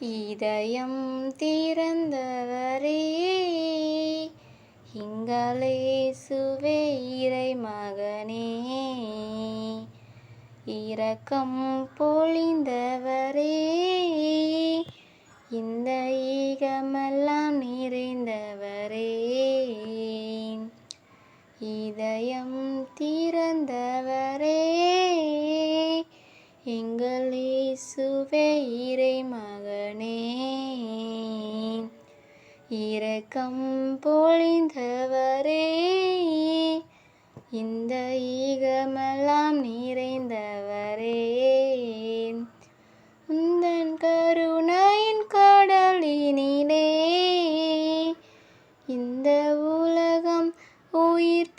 இதயம் திறந்தவரே எங்களே சுவே இறை மகனே இரக்கம் பொழிந்தவரே இந்த ஈகமெல்லாம் நிறைந்தவர் எங்கள் இயேசுவே இறை மகனே இரக்கம் பொழிந்தவரே. இந்த ஈகமெல்லாம் நிறைந்தவரே. உந்தன் கருணையின் கடலினிலே. இந்த உலகம் உயிர்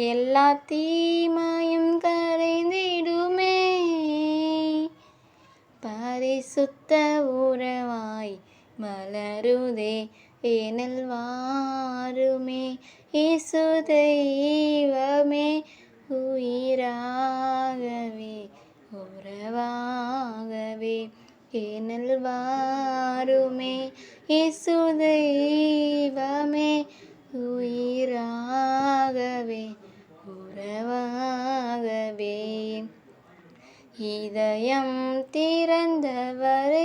எல்லா தீமையும் கரைந்திடுமே. பரிசுத்த உறவாய் மலருதே ஏனல் வாருமே. இசு தெய்வமே உயிராகவே உறவாகவே ஏனல் வாருமே. இசு தெய்வமே உயிராக பிறந்தவரே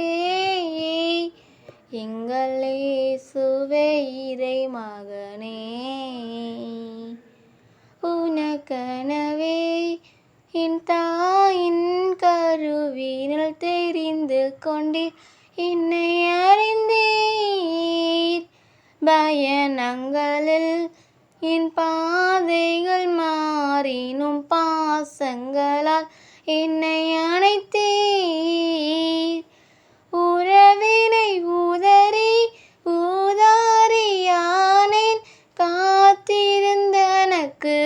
எங்கள் இயேசுவே இறை மகனே உனக்கனவே என் தாயின் கருவினில் தெரிந்து கொண்டீர். என்னை அறிந்தீர். பயணங்களில் என் பாதைகள் மாறினும் பாசங்களால் என்னை அணைத்தீர். உறவினை உதறி ஊதாரியானேன் காத்திருந்தனக்கு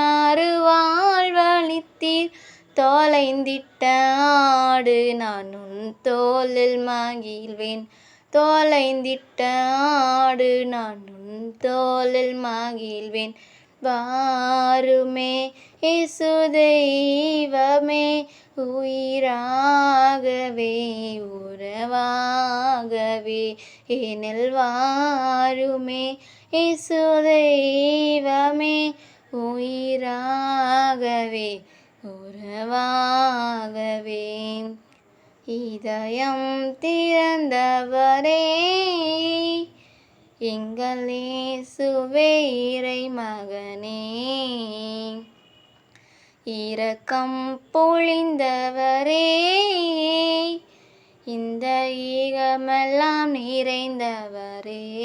மறுவாழ்வளித்தீர். தொலைந்திட்ட ஆடு நான் உன் தோலில் மகிழ்வேன். தொலைந்திட்ட ஆடு நான் உன் தோலில் மகிழ்வேன். வாருமே இசு தெய்வமே உயிராகவே உறவாகவே எனல் வாருமே இசு தெய்வமே உயிராகவே உறவாகவே. இதயம் திறந்தவரே எங்களே சுவே இறை மகனே இரக்கம் பொழிந்தவரே. இந்த ஈகமெல்லாம் நிறைந்தவரே.